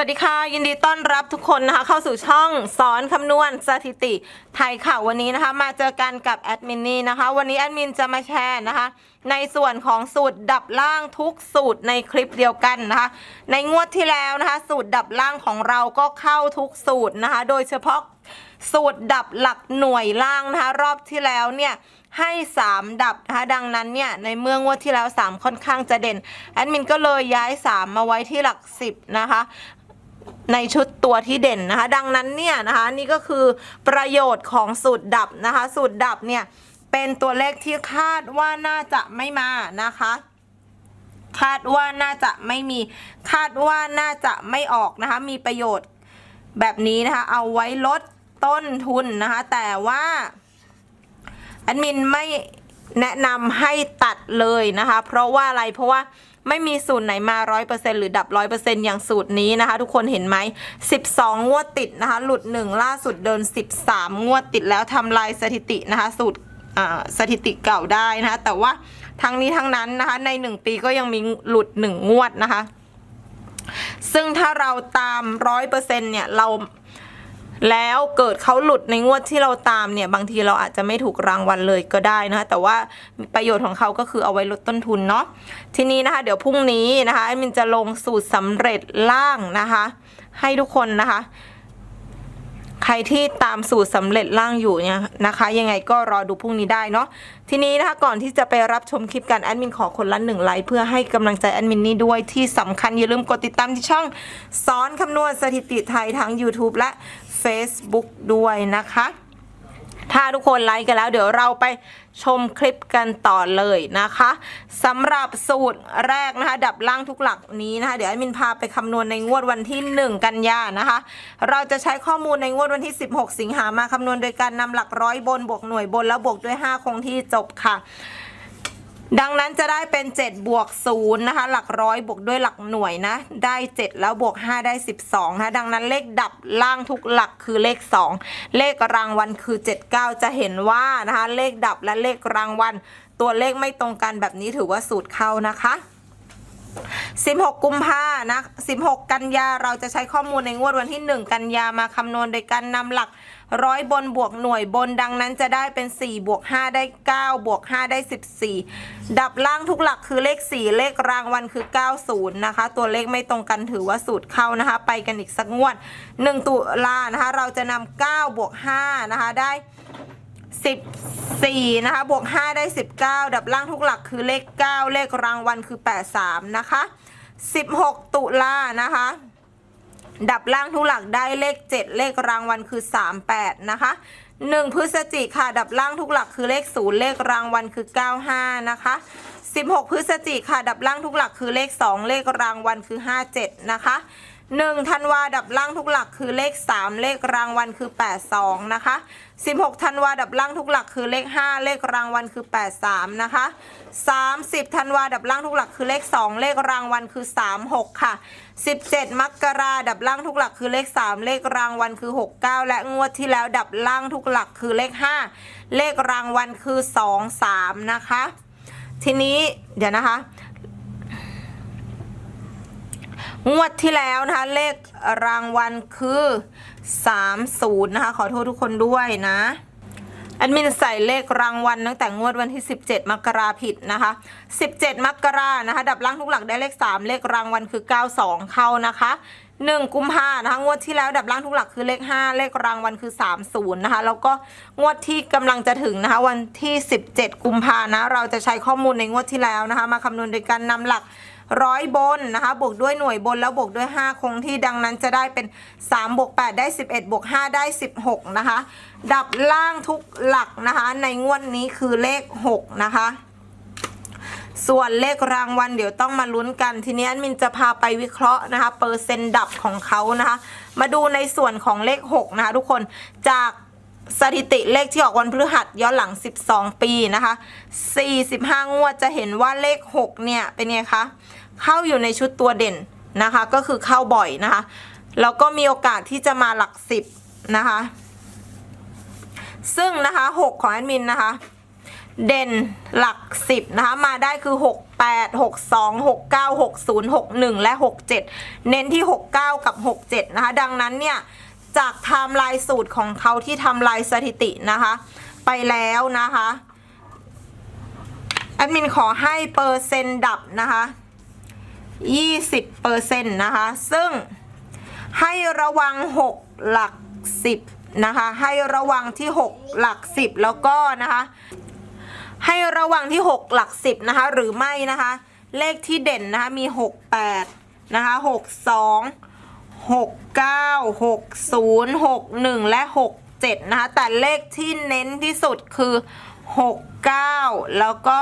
วัสดีค่ะ ยินดีต้อนรับทุกคนนะคะ เข้าสู่ช่องสอนคำนวณสถิติไทยค่ะวันนี้นะคะ มาเจอกันกับแอดมินนี่นะคะ วันนี้แอดมินจะมาแชร์นะคะ ในส่วนของสูตรดับล่างทุกสูตรในคลิปเดียวกันนะคะ ในงวดที่แล้วนะคะ สูตรดับล่างของเราก็เข้าทุกสูตรนะคะ โดยเฉพาะสูตรดับหลักหน่วยล่างนะคะ รอบที่แล้วเนี่ยให้ 3 ดับนะคะดังนั้นเนี่ยในเมื่องวดที่แล้ว 3 ค่อนข้างจะเด่น แอดมินก็เลยย้าย 3 มาไว้ที่หลัก 10 นะคะ ในชุดตัวที่เด่นนะคะ ดังนั้นเนี่ยนะคะนี่ก็คือประโยชน์ของสูตรดับนะคะ สูตรดับเนี่ยเป็นตัวเลขที่คาดว่าน่าจะไม่มานะคะคาดว่าน่าจะไม่มีคาดว่าน่าจะไม่ออกนะคะ มีประโยชน์แบบนี้นะคะ เอาไว้ลดต้นทุนนะคะ แต่ว่าแอดมินไม่แนะนำให้ตัดเลยนะคะ เพราะว่าอะไรเพราะว่า ไม่มีสูตรไหนมา 100%หรือดับ 100%อย่างสูตรนี้นะคะ ทุกคนเห็นไหม 12 งวดติดนะคะ หลุด 1 ล่าสุดเดิน 13 งวดติดแล้วทำลายสถิตินะคะ สูตรสถิติเก่าได้นะคะ แต่ว่าทั้งนี้ทั้งนั้นนะคะ ใน 1 ปีก็ยังมีหลุด 1 งวดนะคะ ซึ่งถ้าเราตาม 100%เนี่ยเรา แล้วเกิดเขาหลุดในงวดที่เราตามเนี่ยบางทีเราอาจจะไม่ถูกรางวัลเลยก็ได้นะคะแต่ว่าประโยชน์ของเขาก็คือเอาไว้ลดต้นทุนเนาะทีนี้นะคะ เดี๋ยวพรุ่งนี้นะคะแอดมินจะลงสูตรสำเร็จล่างนะคะ ให้ทุกคนนะคะ ใครที่ตามสูตรสำเร็จล่างอยู่เนี่ยนะคะ ยังไงก็รอดูพรุ่งนี้ได้เนาะทีนี้นะคะก่อนที่จะไปรับชมคลิปกันแอดมินขอคนละหนึ่งไลค์เพื่อให้กำลังใจแอดมินนี่ด้วยที่สำคัญอย่าลืมกดติดตามที่ช่องสอนคำนวณสถิติไทยทั้ง YouTube และ Facebook ด้วยนะคะ ถ้าทุกคนไลค์กันแล้วเดี๋ยวเราไปชมคลิปกันต่อเลยนะคะสำหรับสูตรแรกนะคะ ดับล่างทุกหลักนี้นะคะ เดี๋ยวแอดมินพาไปคำนวณในงวดวันที่ 1 กันยานะคะ เราจะใช้ข้อมูลในงวดวันที่ 16 สิงหามาคำนวณโดยการนำหลักร้อยบนบวกหน่วยบนแล้วบวกด้วย 5 คงที่จบค่ะ ดังนั้นจะได้เป็น 7 บวก0นะคะ หลักร้อยบวกด้วยหลักหน่วยนะ ได้ 7 แล้วบวก 5 ได้ 12นะคะดังนั้นเลขดับล่างทุกหลักคือเลข 2 เลขรางวัลคือ 79 จะเห็นว่านะคะ เลขดับและเลขรางวัลตัวเลขไม่ตรงกันแบบนี้ถือว่าสูตรเข้านะคะ 16 กุมภานะ 16 กันยาเราจะใช้ข้อมูลในงวดวันที่ 1 กันยามาคำนวณโดยการนำหลัก ร้อยบนบวกหน่วยบนดังนั้นจะได้เป็น 4 บวก 5 ได้ 9 บวก 5 ได้ 14 ดับล่างทุกหลักคือเลข 4 เลขรางวัลคือ 90 นะคะ ตัวเลขไม่ตรงกันถือว่าสูตรเข้านะคะ ไปกันอีกสักงวด 1 ตุลานะคะ เราจะนำ9บวก5นะคะได้ 14 นะคะ บวก 5 ได้ 19 ดับล่างทุกหลักคือเลข 9 เลขรางวัลคือ 83 นะคะ 16 ตุลานะคะ ดับล่างทุกหลักได้เลข 7 เลขรางวัลคือ 38 นะคะ 1 พฤศจิกค่ะ ดับล่างทุกหลักคือเลข 0 เลขรางวัลคือ 95 นะคะ 16 พฤศจิกค่ะ ดับล่างทุกหลักคือเลข 2 เลขรางวัลคือ 57 นะคะ 1ธันวาดับล่างทุกหลักคือเลข3เลขรางวัลคือ82นะคะ16ธันวาดับล่างทุกหลักคือเลข5เลขรางวัลคือ83นะคะ30ธันวาดับล่างทุกหลักคือเลข2เลขรางวัลคือ36ค่ะ17มกราดับล่างทุกหลักคือเลข3เลขรางวัลคือ69และงวดที่แล้วดับล่างทุกหลักคือเลข5เลขรางวัลคือ23นะคะ ทีนี้เดี๋ยวนะคะ งวดที่แล้วนะคะ เลขรางวัลคือ30นะคะ ขอโทษทุกคนด้วยนะแอดมินใส่เลขรางวัลตั้งแต่งวดวันที่ 17 มกราผิดนะคะ 17 มกรานะคะ ดับล่างทุกหลักได้เลข 3 เลขรางวัลคือ 92 เข้านะคะ 1 กุมภานะคะงวดที่แล้วดับล่างทุกหลักคือเลข 5 เลขรางวัลคือ 30 นะคะ แล้วก็งวดที่กำลังจะถึงนะคะ วันที่ 17 กุมภานะ เราจะใช้ข้อมูลในงวดที่แล้วนะคะ มาคำนวณโดยการนำหลัก ร้อยบนนะคะ บวกด้วยหน่วยบนแล้วบวกด้วย 5 คงที่ดังนั้นจะได้เป็น 3 บวก 8 ได้ 11 บวก 5 ได้ 16 นะคะ ดับล่างทุกหลักนะคะ ในงวดนี้คือเลข 6 นะคะส่วนเลขรางวัลเดี๋ยวต้องมาลุ้นกัน ทีนี้แอดมินจะพาไปวิเคราะห์นะคะ เปอร์เซ็นต์ดับของเขานะคะ มาดูในส่วนของเลข 6 นะคะ ทุกคนจากสถิติเลขที่ออกวันพฤหัสย้อนหลัง 12 ปีนะคะ 45 งวดจะเห็นว่าเลข 6 เนี่ย เป็นไงคะ เข้าอยู่ในชุดตัวเด่นนะคะ ก็คือเข้าบ่อยนะคะแล้วก็มีโอกาสที่จะมาหลัก10นะคะ ซึ่งนะคะ6ของแอดมินนะคะ เด่นหลักสิบนะคะ มาได้คือ6 8 6 2 6 9 6 0 6 1และ6 7เน้นที่6 9กับ6 7นะคะ ดังนั้นเนี่ยจากไทม์ไลน์สูตรของเขาที่ทำลายสถิตินะคะ ไปแล้วนะคะแอดมินขอให้เปอร์เซ็นต์ดับนะคะ 20เปอร์เซ็นต์นะคะ ซึ่งให้ระวัง 6 หลัก 10 นะคะ ให้ระวังที่ 6 หลัก 10 แล้วก็นะคะ ให้ระวังที่ 6 หลัก 10 นะคะ หรือไม่นะคะ เลขที่เด่นนะคะ มี 68 นะคะ 62 69 60 61 และ 67 นะคะ แต่เลขที่เน้นที่สุดคือ 69 แล้วก็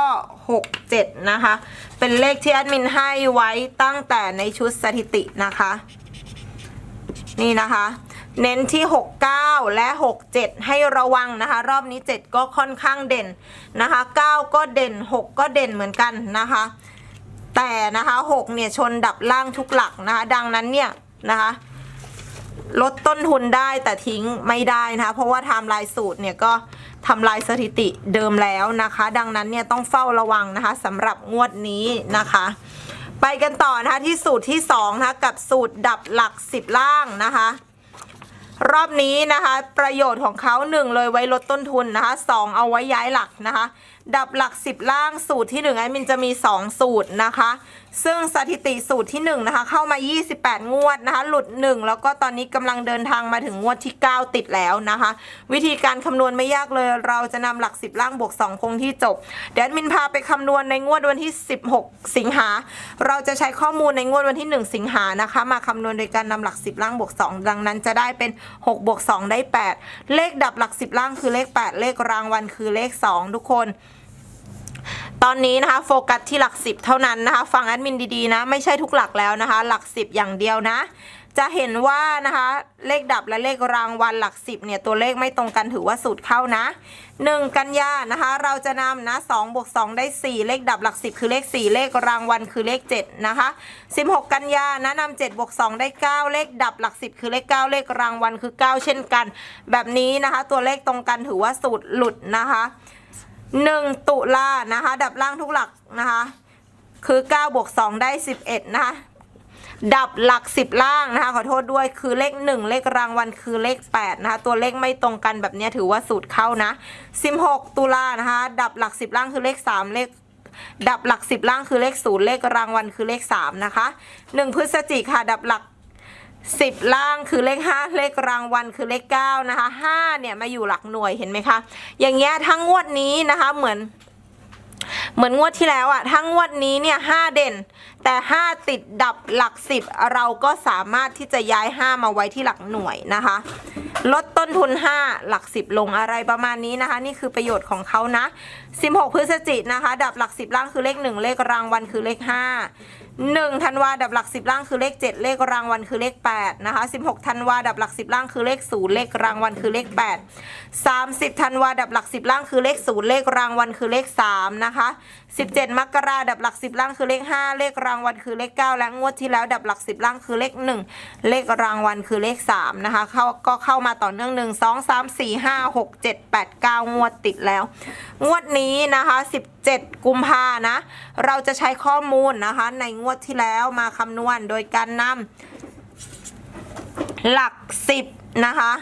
67 นะคะ เป็นเลขที่แอดมินให้ไว้ตั้งแต่ในชุดสถิตินะคะ นี่นะคะ เน้นที่ 69 และ 67 ให้ระวังนะคะ รอบนี้ 7 ก็ค่อนข้างเด่นนะคะ 9 ก็เด่น 6 ก็เด่นเหมือนกันนะคะ แต่นะคะ 6 เนี่ยชนดับล่างทุกหลักนะคะ ดังนั้นเนี่ยนะคะ ลดต้นทุนได้แต่ทิ้งไม่ได้นะคะ เพราะว่าไทม์ไลน์สูตรเนี่ยก็ทำลายสถิติเดิมแล้วนะคะ ดังนั้นเนี่ยต้องเฝ้าระวังนะคะสำหรับงวดนี้นะคะ ไปกันต่อนะคะที่สูตรที่2นะคะกับสูตรดับหลัก 10 ล่างนะคะ รอบนี้นะคะ ประโยชน์ของเขา1เลยไว้ลดต้นทุนนะคะ2เอาไว้ย้ายหลักนะคะ ดับหลัก 10 ล่างสูตรที่1แอดมินจะมี 2 สูตรนะคะ ซึ่งสถิติสูตรที่ 1 นะคะ เข้ามา 28 งวดนะคะ หลุด 1 แล้วก็ตอนนี้กำลังเดินทางมาถึงงวดที่ 9 ติดแล้วนะคะ วิธีการคำนวณไม่ยากเลย เราจะนำหลัก 10 ล่างบวก 2 คงที่จบเดี๋ยวมินพาไปคำนวณในงวดวันที่ 16 สิงหา เราจะใช้ข้อมูลในงวดวันที่ 1 สิงหานะคะ มาคำนวณโดยการนำหลัก 10 ล่างบวก 2 ดังนั้นจะได้เป็น 6 บวก 2 ได้ 8 เลขดับหลัก 10 ล่างคือเลข 8 เลขรางวัลคือเลข 2 ทุกคน ตอนนี้นะคะโฟกัสที่หลักสิบเท่านั้นนะคะฟังแอดมินดีๆนะ ไม่ใช่ทุกหลักแล้วนะคะ หลักสิบอย่างเดียวนะ จะเห็นว่านะคะเลขดับและเลขรางวัลหลักสิบเนี่ยตัวเลขไม่ตรงกันถือว่าสูตรเข้านะ 1 กันยานะคะ เราจะนำนะ2บวก2ได้ 4 เลขดับหลักสิบคือเลข 4 เลขรางวัลคือเลข 7 นะคะ 16 กันยานะนำ7บวก2ได้ 9 เลขดับหลักสิบคือเลข 9 เลขรางวัลคือ 9 เช่นกัน แบบนี้นะคะ ตัวเลขตรงกันถือว่าสูตรหลุดนะคะ หนึ่งตุลานะคะ ดับล่างทุกหลักนะคะ คือ9บวก2ได้ 11 นะคะ ดับหลัก 10 ล่างนะคะ ขอโทษด้วยคือเลข 1 เลขรางวัลคือเลข 8 นะคะ ตัวเลขไม่ตรงกันแบบนี้ถือว่าสูตรเข้านะ 16 ตุลานะคะ ดับหลัก 10 ล่างคือเลข 3 เลขดับหลัก 10 ล่างคือเลข 0 เลขรางวัลคือเลข 3 นะคะ 1 พฤศจิกค่ะ ดับหลัก สิบล่างคือเลข 5 เลขรางวัลคือเลข9นะคะ5เนี่ยมาอยู่หลักหน่วยเห็นไหมคะ อย่างเงี้ยทั้งงวดนี้นะคะเหมือน เหมือนงวดที่แล้วอะทั้งงวดนี้เนี่ยห้าเด่น แต่ 5 ติดดับหลัก 10 เราก็สามารถที่จะย้าย 5 มาไว้ที่หลักหน่วยนะคะ ลดต้นทุน 5 หลัก 10 ลงอะไรประมาณนี้นะคะ นี่คือประโยชน์ของเขานะ 16 พฤศจิกนะคะ ดับหลัก 10 ล่างคือเลข 1 เลขรางวัลคือเลข 5 1ธันวาดับหลัก 10 ล่างคือเลข 7 เลขรางวัลคือเลข8นะคะ16ธันวาดับหลัก 10 ล่างคือเลข 0 เลขรางวัลคือเลข 8 30ธันวาดับหลัก 10 ล่างคือเลข 0 เลขรางวัลคือเลข3นะคะ17 มกราดับหลัก 10 ล่างคือเลข 5 เลขรางวัลคือเลข 9 และงวดที่แล้วดับหลัก 10 ล่างคือเลข 1 เลขรางวัลคือเลข 3 นะคะเข้าก็เข้ามาต่อเนื่อง 1 2 3 4 5 6 7 8 9 งวดติดแล้ว งวดนี้นะคะ 17 กุมภานะ เราจะใช้ข้อมูลนะคะในงวดที่แล้วมาคำนวณโดยการนำหลัก 10 นะคะ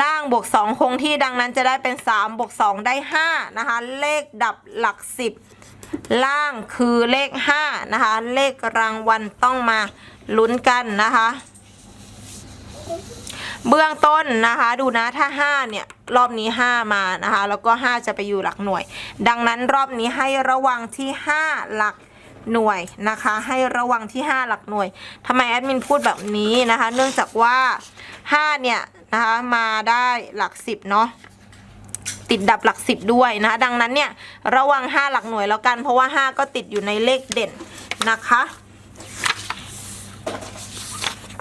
ล่างบวก2คงที่ดังนั้นจะได้เป็น3บวก2ได้5นะคะ เลขดับหลัก 10 ล่างคือเลข5นะคะ เลขรางวัลต้องมาลุ้นกันนะคะ เบื้องต้นนะคะ ดูนะถ้า 5 เนี่ย รอบนี้ 5 มานะคะ แล้วก็ 5 จะไปอยู่หลักหน่วย ดังนั้นรอบนี้ให้ระวังที่ 5 หลักหน่วยนะคะ ให้ระวังที่ 5 หลักหน่วยทำไมแอดมินพูดแบบนี้นะคะ เนื่องจากว่า 5 เนี่ยนะคะมาได้หลัก10เนาะติดดับหลักสิบด้วยนะคะดังนั้นเนี่ยระวัง 5 หลักหน่วยแล้วกัน เพราะว่า 5 ก็ติดอยู่ในเลขเด่นนะคะ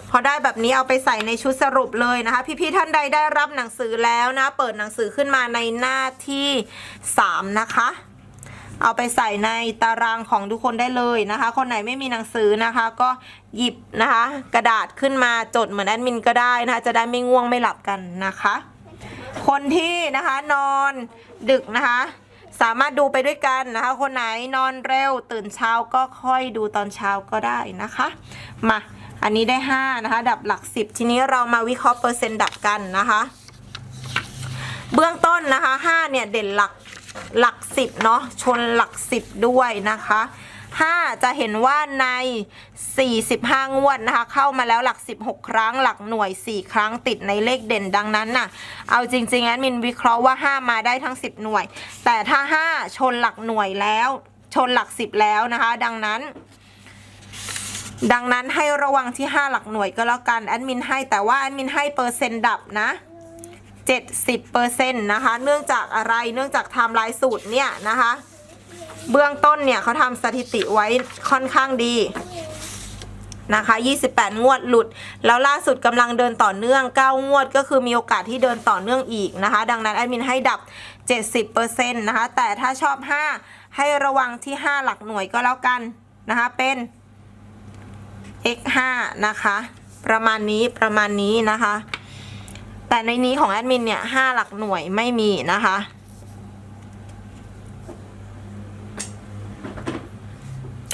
พอได้แบบนี้เอาไปใส่ในชุดสรุปเลยนะคะ พี่ๆท่านใดได้รับหนังสือแล้วนะ เปิดหนังสือขึ้นมาในหน้าที่ 3 นะคะ เอาไปใส่ในตารางของทุกคนได้เลยนะคะ คนไหนไม่มีหนังสือนะคะ ก็หยิบนะคะ กระดาษขึ้นมาจดเหมือนแอดมินก็ได้นะคะ จะได้ไม่ง่วงไม่หลับกันนะคะ คนที่นะคะนอนดึกนะคะ สามารถดูไปด้วยกันนะคะ คนไหนนอนเร็วตื่นเช้าก็ค่อยดูตอนเช้าก็ได้นะคะ มาอันนี้ได้ 5 นะคะ ดับหลัก 10 ทีนี้เรามาวิเคราะห์เปอร์เซ็นต์ดับกันนะคะ เบื้องต้นนะคะ5เนี่ยเด่นหลัก หลัก10เนาะชนหลัก10ด้วยนะคะ 5 จะเห็นว่าใน 45 งวดนะคะ เข้ามาแล้วหลัก 16 ครั้ง หลักหน่วย 4 ครั้งติดในเลขเด่นดังนั้นน่ะ เอาจริงๆแอดมินวิเคราะห์ว่า 5 มาได้ทั้ง 10 หน่วย แต่ถ้า 5 ชนหลักหน่วยแล้ว ชนหลัก 10 แล้วนะคะ ดังนั้นดังนั้นให้ระวังที่ 5 หลักหน่วยก็แล้วกัน แอดมินให้แต่ว่าแอดมินให้เปอร์เซ็นต์ดับนะ 70%นะคะ เนื่องจากอะไรเนื่องจากไทม์ไลน์สูตรเนี่ยนะคะ เบื้องต้นเนี่ยเขาทำสถิติไว้ค่อนข้างดีนะคะ 28 งวดหลุด แล้วล่าสุดกำลังเดินต่อเนื่อง 9 งวด ก็คือมีโอกาสที่เดินต่อเนื่องอีกนะคะ ดังนั้นแอดมินให้ดับ 70%นะคะ แต่ถ้าชอบ 5 ให้ระวังที่ 5 หลักหน่วยก็แล้วกันนะคะ เป็น x 5นะคะ ประมาณนี้ประมาณนี้นะคะ แต่ในนี้ของแอดมินเนี่ยห้าหลักหน่วยไม่มีนะคะ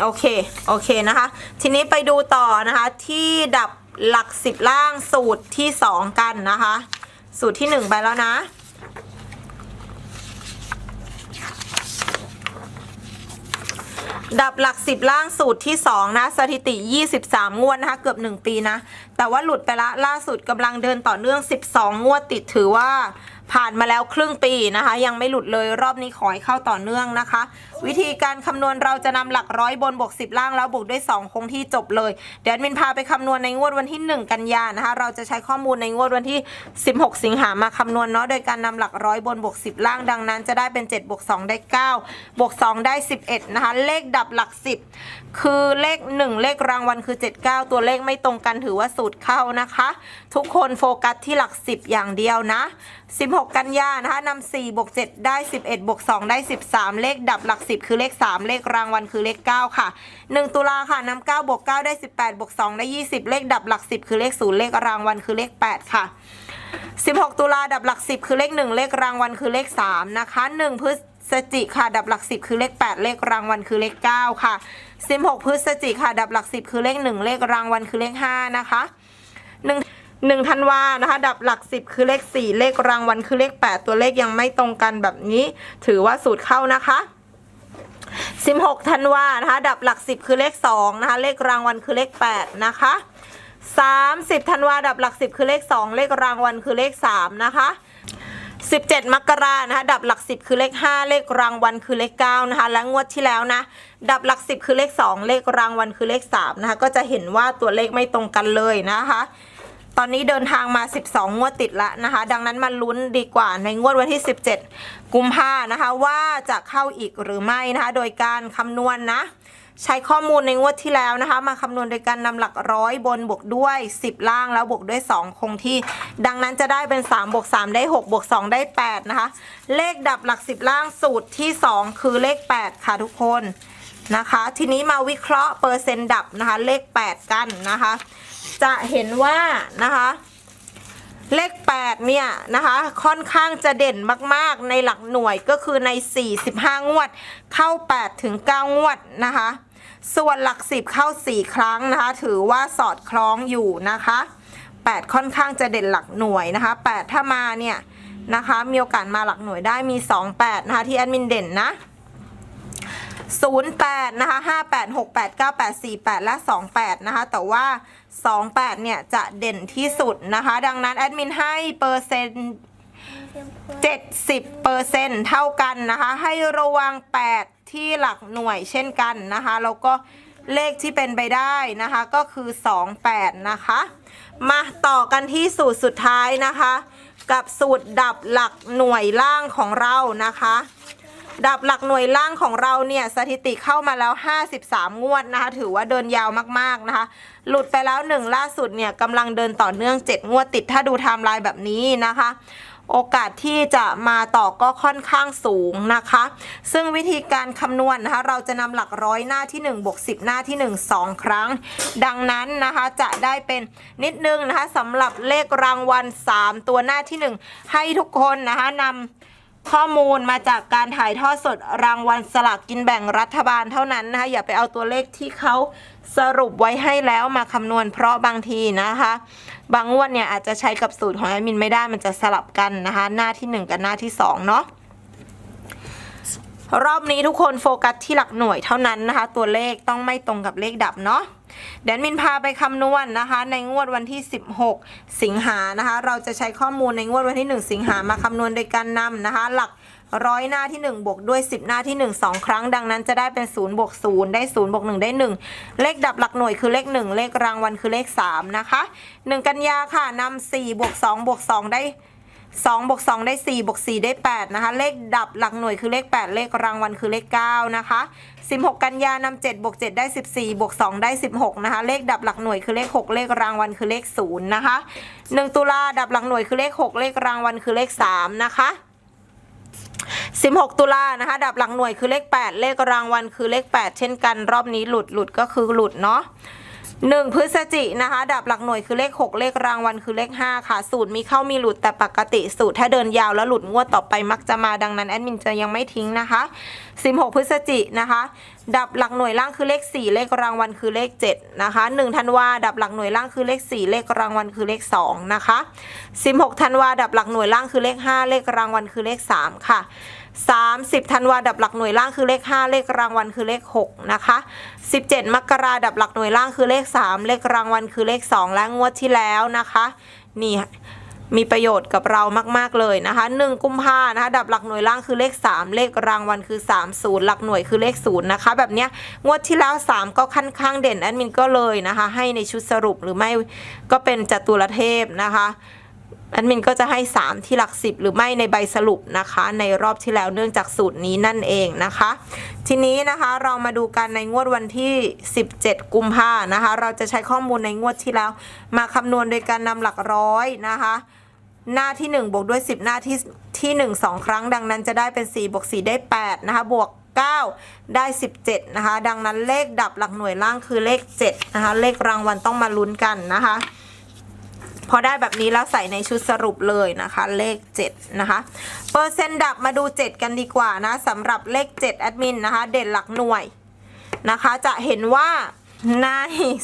โอเค โอเคนะคะ ทีนี้ไปดูต่อนะคะที่ดับหลักสิบล่างสูตรที่สองกันนะคะ สูตรที่หนึ่งไปแล้วนะ ดับหลักสิบล่างสูตรที่ 2 นะ สถิติ 23 งวดนะคะ เกือบ 1 ปีนะ แต่ว่าหลุดไปละล่าสุดกำลังเดินต่อเนื่อง 12 งวดติดถือว่า ผ่านมาแล้วครึ่งปีนะคะ ยังไม่หลุดเลยรอบนี้ขอให้เข้าต่อเนื่องนะคะ วิธีการคำนวณเราจะนำหลักร้อยบนบวก10 ล่างแล้วบวกด้วย 2 คงที่จบเลย เดี๋ยวมินพาไปคำนวณในงวดวันที่ 1 กันยานะคะ เราจะใช้ข้อมูลในงวดวันที่ 16 สิงหามาคำนวณเนาะโดยการนำหลักร้อยบนบวก10 ล่างดังนั้น จะได้เป็น7บวก2ได้9บวก2ได้ 11 นะคะ เลขดับหลัก 10 คือเลข 1 เลขรางวัลคือ 79 ตัวเลขไม่ตรงกันถือว่าสูตรเข้านะคะ ทุกคนโฟกัสที่หลัก 10 อย่างเดียวนะ 16 กันยานะคะนำ4บวก7ได้ 11บวก2ได้ 13 เลขดับหลัก 10 คือเลข 3 เลขรางวัลคือเลข 9 ค่ะ 1 ตุลาค่ะนำ9บวก9ได้ 18บวก2ได้ 20 เลขดับหลัก 10 คือเลข 0 เลขรางวัลคือเลข 8 ค่ะ 16 ตุลาดับหลัก 10 คือเลข 1 เลขรางวัลคือเลข 3 นะคะ 1 พฤศจิค่ะ ดับหลัก 10 คือเลข 8 เลขรางวัลคือเลข 9 ค่ะ 16 พฤศจิค่ะ ดับหลัก 10 คือเลข 1 เลขรางวัลคือเลข 5 นะคะ1 1ธันวานะคะ ดับหลัก10คือเลข4เลขรางวัลคือเลข8ตัวเลขยังไม่ตรงกันแบบนี้ ถือว่าสูตรเข้านะคะ16ธันวานะคะ ดับหลัก10คือเลข2นะคะ เลขรางวัลคือเลข8นะคะ30ธันวาดับหลัก10คือเลข2เลขรางวัลคือเลข3นะคะ17มกรานะคะดับหลัก10คือเลข5เลขรางวัลคือเลข9นะคะ และงวดที่แล้วนะ ดับหลัก10คือเลข2เลขรางวัลคือเลข3นะคะ ก็จะเห็นว่าตัวเลขไม่ตรงกันเลยนะคะ ตอนนี้เดินทางมา 12 งวดติดแล้วนะคะ ดังนั้นมาลุ้นดีกว่าในงวดวันที่ 17 กุมภานะคะ ว่าจะเข้าอีกหรือไม่นะคะ โดยการคำนวณนะ ใช้ข้อมูลในงวดที่แล้วนะคะ มาคำนวณโดยการนำหลักร้อยบนบวกด้วย 10 ล่างแล้วบวกด้วย 2 คงที่ ดังนั้นจะได้เป็น 3 บวก 3 ได้ 6 บวก 2 ได้ 8 นะคะ เลขดับหลัก 10 ล่างสูตรที่ 2 คือเลข 8 ค่ะทุกคนนะคะ ทีนี้มาวิเคราะห์เปอร์เซ็นต์ดับนะคะ เลข 8 กันนะคะ จะเห็นว่านะคะ เลข 8 เนี่ยนะคะ ค่อนข้างจะเด่นมากๆในหลักหน่วยก็คือใน 45 งวด เข้า 8 ถึง 9 งวดนะคะ ส่วนหลัก 10 เข้า 4 ครั้งนะคะ ถือว่าสอดคล้องอยู่นะคะ 8 ค่อนข้างจะเด่นหลักหน่วยนะคะ 8 ถ้ามาเนี่ยนะคะ มีโอกาสมาหลักหน่วยได้มี 28 นะคะ ที่แอดมินเด่นนะ08 นะคะ 58 68 98 48 และ 28 นะคะ แต่ว่า 28 เนี่ย จะเด่นที่สุดนะคะ ดังนั้น แอดมินให้เปอร์เซ็นต์70เปอร์เซ็นต์เท่ากันนะคะ ให้ระวัง 8 ที่หลักหน่วยเช่นกันนะคะ แล้วก็เลขที่เป็นไปได้นะคะ ก็คือ 28 นะคะ มาต่อกันที่สูตรสุดท้ายนะคะ กับสูตรดับหลักหน่วยล่างของเรานะคะ ดับหลักหน่วยล่างของเราเนี่ยสถิติเข้ามาแล้ว 53 งวดนะคะ ถือว่าเดินยาวมากๆนะคะ หลุดไปแล้วหนึ่งล่าสุดเนี่ยกำลังเดินต่อเนื่อง 7 งวดติดถ้าดูไทม์ไลน์แบบนี้นะคะโอกาสที่จะมาต่อก็ค่อนข้างสูงนะคะ ซึ่งวิธีการคำนวณนะคะ เราจะนำหลักร้อยหน้าที่1บวก10 หน้าที่ 1 2 ครั้ง ดังนั้นนะคะจะได้เป็นนิดนึงนะคะสำหรับเลขรางวัล 3 ตัวหน้าที่ 1 ให้ทุกคนนะคะนำ ข้อมูลมาจากการถ่ายทอดสดรางวัลสลากกินแบ่งรัฐบาลเท่านั้นนะคะ อย่าไปเอาตัวเลขที่เขาสรุปไว้ให้แล้วมาคำนวณเพราะบางทีนะคะ บางงวดเนี่ยอาจจะใช้กับสูตรของแอดมินไม่ได้มันจะสลับกันนะคะ หน้าที่ 1 กับหน้าที่ 2 เนาะ รอบนี้ทุกคนโฟกัสที่หลักหน่วยเท่านั้นนะคะ ตัวเลขต้องไม่ตรงกับเลขดับเนาะเดนมินพาไปคำนวณนะคะ ในงวดวันที่ 16 สิงหานะคะ เราจะใช้ข้อมูลในงวดวันที่ 1 สิงหามาคำนวณโดยการนำนะคะ หลักร้อยหน้าที่ 1 บวกด้วย 10 หน้าที่ 1 2 ครั้ง ดังนั้นจะได้เป็น 0 บวก 0 ได้ 0 บวก 1 ได้ 1 เลขดับหลักหน่วยคือเลข 1 เลขรางวัลคือเลข 3 นะคะ 1 กันยาค่ะนำ4บวก2บวก2ได้ 2บวก2ได้4บวก4ได้8นะคะ เลขดับหลักหน่วยคือเลข 8 เลขรางวัลคือเลข9นะคะ 16 กันยานำ7บวก7ได้ 14บวก2ได้ 16นะคะ เลขดับหลักหน่วยคือเลข 6 เลขรางวัลคือเลข0นะคะ 1 ตุลาดับหลักหน่วยคือเลข 6 เลขรางวัลคือเลข3นะคะ16 ตุลานะคะ ดับหลักหน่วยคือเลข 8 เลขรางวัลคือเลข 8 เช่นกัน รอบนี้หลุดหลุดก็คือหลุดเนาะ หนึ่งพฤศจินะคะ ดับหลักหน่วยคือเลข 6 เลขรางวัลคือเลข 5 ค่ะ สูตรมีเข้ามีหลุดแต่ปกติสูตร ถ้าเดินยาวแล้วหลุดงวดต่อไปมักจะมาดังนั้นแอดมินจะยังไม่ทิ้งนะคะ 16 พฤศจินะคะ ดับหลักหน่วยล่างคือเลข 4 เลขรางวัลคือเลข 7 นะคะ1ธันวาดับหลักหน่วยล่างคือเลข 4 เลขรางวัลคือเลข 2 นะคะ 16ธันวาดับหลักหน่วยล่างคือเลข 5 เลขรางวัลคือเลข 3 ค่ะ 30ธันวาดับหลักหน่วยล่างคือเลข 5 เลขรางวัลคือเลข 6 นะคะ 17 มกราดับหลักหน่วยล่างคือเลข 3 เลขรางวัลคือเลข 2 และงวดที่แล้วนะคะ นี่ มีประโยชน์กับเรามาก ๆ เลยนะคะ1กุมภานะคะดับหลักหน่วยล่างคือเลข 3 เลขรางวัลคือ 3 0 หลักหน่วยคือเลข0นะคะแบบเนี้ยงวดที่แล้ว 3 ก็ค่อนข้างเด่นแอดมินก็เลยนะคะให้ในชุดสรุปหรือไม่ก็เป็นจตุรเทพนะคะแอดมินก็จะให้ 3 ที่หลัก 10 หรือไม่ในใบสรุปนะคะ ในรอบที่แล้วเนื่องจากสูตรนี้นั่นเองนะคะ ทีนี้นะคะเรามาดูกันในงวดวันที่ 17 กุมภานะคะ เราจะใช้ข้อมูลในงวดที่แล้ว มาคำนวณโดยการนำหลักร้อยนะคะ หน้าที่ 1 บวกด้วย 10 หน้าที่ที่1 2 ครั้ง ดังนั้นจะได้เป็น 4 บวก 4 ได้ 8 นะคะ บวก 9 ได้ 17 นะคะ ดังนั้นเลขดับหลักหน่วยล่างคือเลข 7 นะคะ เลขรางวัลต้องมาลุ้นกันนะคะ พอได้แบบนี้แล้วใส่ในชุดสรุปเลยนะคะ เลข 7 นะคะ เปอร์เซ็นต์ดับมาดู 7 กันดีกว่านะสำหรับเลข 7 แอดมินนะคะ เด่นหลักหน่วยนะคะ จะเห็นว่า ใน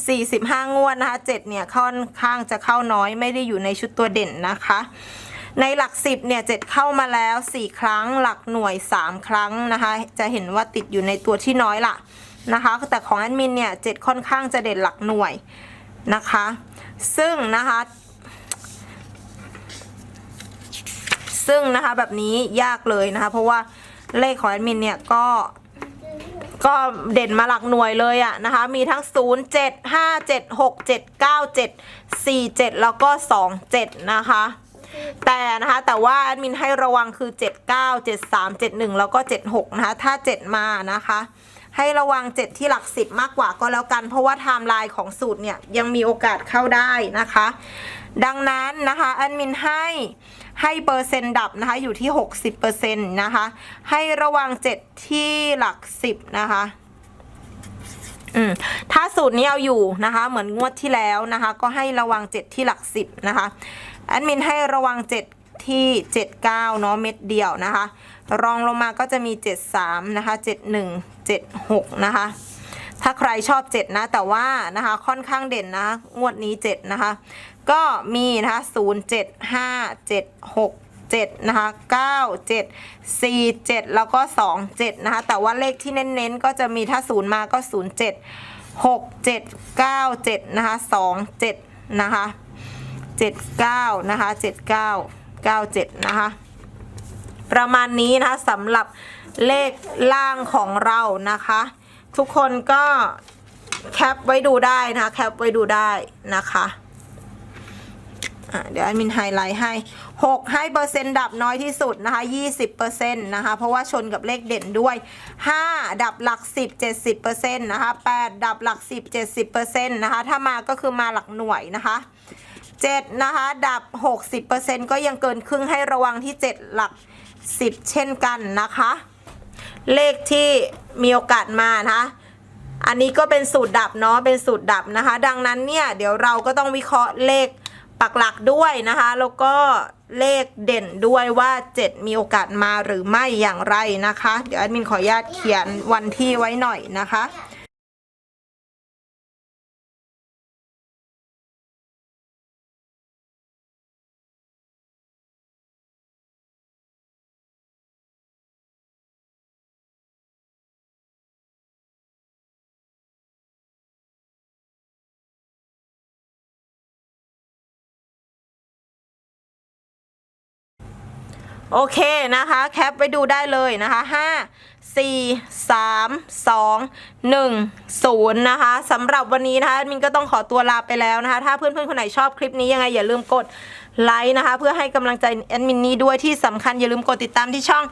45 งวดนะคะ 7 เนี่ยค่อนข้างจะเข้าน้อยไม่ได้อยู่ในชุดตัวเด่นนะคะ ในหลัก 10 เนี่ย 7 เข้ามาแล้ว 4 ครั้งหลักหน่วย 3 ครั้งนะคะ จะเห็นว่าติดอยู่ในตัวที่น้อยละนะคะ แต่ของแอดมินเนี่ย 7 ค่อนข้างจะเด่นหลักหน่วยนะคะ ซึ่งนะคะ ซึ่งนะคะแบบนี้ยากเลยนะคะ เพราะว่าเลขของแอดมินเนี่ยก็ ก็เด่นมาหลักหน่วยเลยอะนะคะ มีทั้ง 0 7 5 7 6 7 9 7 4 7 แล้วก็ 2 7 นะคะ แต่นะคะแต่ว่าแอดมินให้ระวังคือ 7 9 7 3 7 1 แล้วก็ 7 6 นะคะ ถ้า 7 มานะคะ ให้ระวัง 7 ที่หลัก 10 มากกว่าก็แล้วกัน เพราะว่าไทม์ไลน์ของสูตรเนี่ยยังมีโอกาสเข้าได้นะคะ ดังนั้นนะคะแอดมินให้ให้เปอร์เซ็นต์ดับนะคะอยู่ที่ 60%นะคะ ให้ระวัง 7 ที่หลัก 10 นะคะถ้าสูตรนี้เอาอยู่นะคะ เหมือนงวดที่แล้วนะคะ ก็ให้ระวัง 7 ที่หลัก 10 นะคะแอดมินให้ระวัง 7 ที่ 79 เนาะเม็ดเดียวนะคะ รองลงมาก็จะมี 73 นะคะ 71 76 นะคะ ถ้าใครชอบ 7 นะ แต่ว่านะคะค่อนข้างเด่นนะ งวดนี้ 7 นะคะ ก็มีนะคะ0 7 5 7 6 7นะคะ9 7 4 7 แล้วก็ 2 7 นะคะ แต่ว่าเลขที่เน้นๆ ก็จะมีถ้า0มาก็ 0 7 6 7 9 7 นะคะ 2 7 นะคะ 7 9 นะคะ 7 9 9 7 นะคะ ประมาณนี้นะคะสำหรับเลขล่างของเรานะคะ ทุกคนก็แคปไว้ดูได้นะคะ แคปไว้ดูได้นะคะอะ เดี๋ยวแอดมินไฮไลท์ให้ 6 ให้เปอร์เซ็นต์ดับน้อยที่สุดนะคะ 20%นะคะ เพราะว่าชนกับเลขเด่นด้วย 5 ดับหลัก 10 70%นะคะ 8 ดับหลัก 10 70%นะคะ ถ้ามาก็คือมาหลักหน่วยนะคะ7นะคะ ดับ 60%ก็ยังเกินครึ่งให้ระวังที่ 7 หลัก 10 เช่นกันนะคะ เลขที่มีโอกาสมานะคะอันนี้ก็เป็นสูตรดับเนาะเป็นสูตรดับนะคะ ดังนั้นเนี่ย เดี๋ยวเราก็ต้องวิเคราะห์เลข ปักหลักด้วยนะคะ แล้วก็เลขเด่นด้วยว่า 7 มีโอกาสมาหรือไม่อย่างไรนะคะ เดี๋ยวแอดมินขออนุญาตเขียนวันที่ไว้หน่อยนะคะ โอเคนะคะ แคปไปดูได้เลยนะคะ5 4 3 2 1 0นะคะสำหรับวันนี้นะคะมินก็ต้องขอตัวลาไปแล้วนะคะ ถ้าเพื่อนๆคนไหนชอบคลิปนี้ยังไงอย่าลืมกด ไลค์นะคะ เพื่อให้กำลังใจแอดมินนี้ด้วยที่สำคัญอย่าลืมกดติดตามที่ช่อง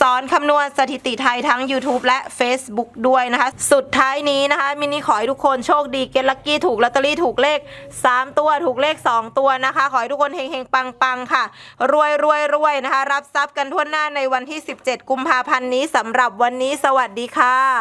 สอนคำนวณสถิติไทยทั้ง YouTube และ Facebook ด้วยนะคะ สุดท้ายนี้นะคะ มินนี่ขอให้ทุกคนโชคดีเกตลักกี้ถูกลอตเตอรี่ถูกเลข 3 ตัวถูกเลข 2 ตัวนะคะ ขอให้ทุกคนเฮงๆปังๆค่ะ รวยรวยรวยนะคะ รับทรัพย์กันทั่วหน้าในวันที่ 17 กุมภาพันธ์นี้สำหรับวันนี้สวัสดีค่ะ